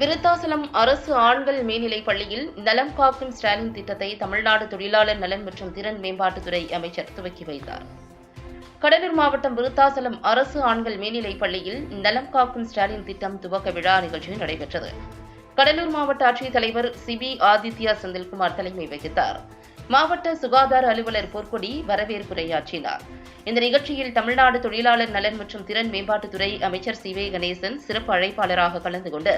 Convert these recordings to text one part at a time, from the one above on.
விருத்தாசலம் அரசு ஆண்கள் மேல்நிலைப் பள்ளியில் நலம் காக்கும் ஸ்டாலின் திட்டத்தை தமிழ்நாடு தொழிலாளர் நலன் மற்றும் திறன் மேம்பாட்டுத்துறை அமைச்சர் துவக்கி வைத்தார். கடலூர் மாவட்டம் விருத்தாசலம் அரசு ஆண்கள் மேல்நிலைப் பள்ளியில் நலம் காக்கும் ஸ்டாலின் திட்டம் துவக்க விழா நிகழ்ச்சி நடைபெற்றது. கடலூர் மாவட்ட ஆட்சித்தலைவர் சிபி ஆதித்யா செந்தில்குமார் தலைமை வகித்தார். மாவட்ட சுகாதார அலுவலர் பொற்கொடி வரவேற்புரையாற்றினார் இந்த நிகழ்ச்சியில் தமிழ்நாடு தொழிலாளர் நலன் மற்றும் திறன் மேம்பாட்டுத்துறை அமைச்சர் சி வே கணேசன் சிறப்பு அழைப்பாளராக கலந்து கொண்டு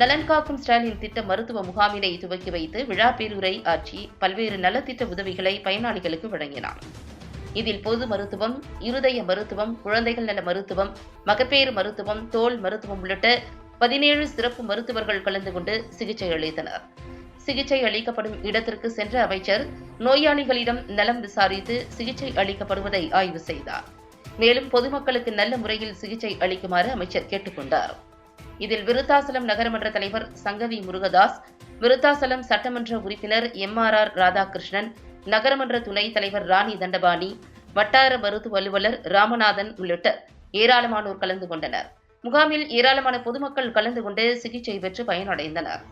நலன் காக்கும் ஸ்டாலின் திட்ட மருத்துவ முகாமினை துவக்கி வைத்து விழா பேருரை ஆற்றி பல்வேறு நலத்திட்ட உதவிகளை பயனாளிகளுக்கு வழங்கினார். இதில் பொது மருத்துவம் இருதய மருத்துவம் குழந்தைகள் நல மருத்துவம் மகப்பேறு மருத்துவம் தோல் மருத்துவம் உள்ளிட்ட பதினேழு சிறப்பு மருத்துவர்கள் கலந்து கொண்டு சிகிச்சை அளித்தனர். சிகிச்சை அளிக்கப்படும் இடத்திற்கு சென்ற அமைச்சர் நோயாளிகளிடம் நலம் விசாரித்து சிகிச்சை அளிக்கப்படுவதை ஆய்வு செய்தார். மேலும் பொதுமக்களுக்கு நல்ல முறையில் சிகிச்சை அளிக்குமாறு அமைச்சர் கேட்டுக்கொண்டார். இதில் விருத்தாசலம் நகரமன்ற தலைவர் சங்கவி முருகதாஸ் விருத்தாசலம் சட்டமன்ற உறுப்பினர் எம் ஆர் ஆர் ராதாகிருஷ்ணன் நகரமன்ற துணைத் தலைவர் ராணி தண்டபாணி வட்டார மருத்துவ அலுவலர் ராமநாதன் உள்ளிட்ட ஏராளமானோர் கலந்து கொண்டனர். முகாமில் ஏராளமான பொதுமக்கள் கலந்து கொண்டு சிகிச்சை பெற்று பயனடைந்தனர்.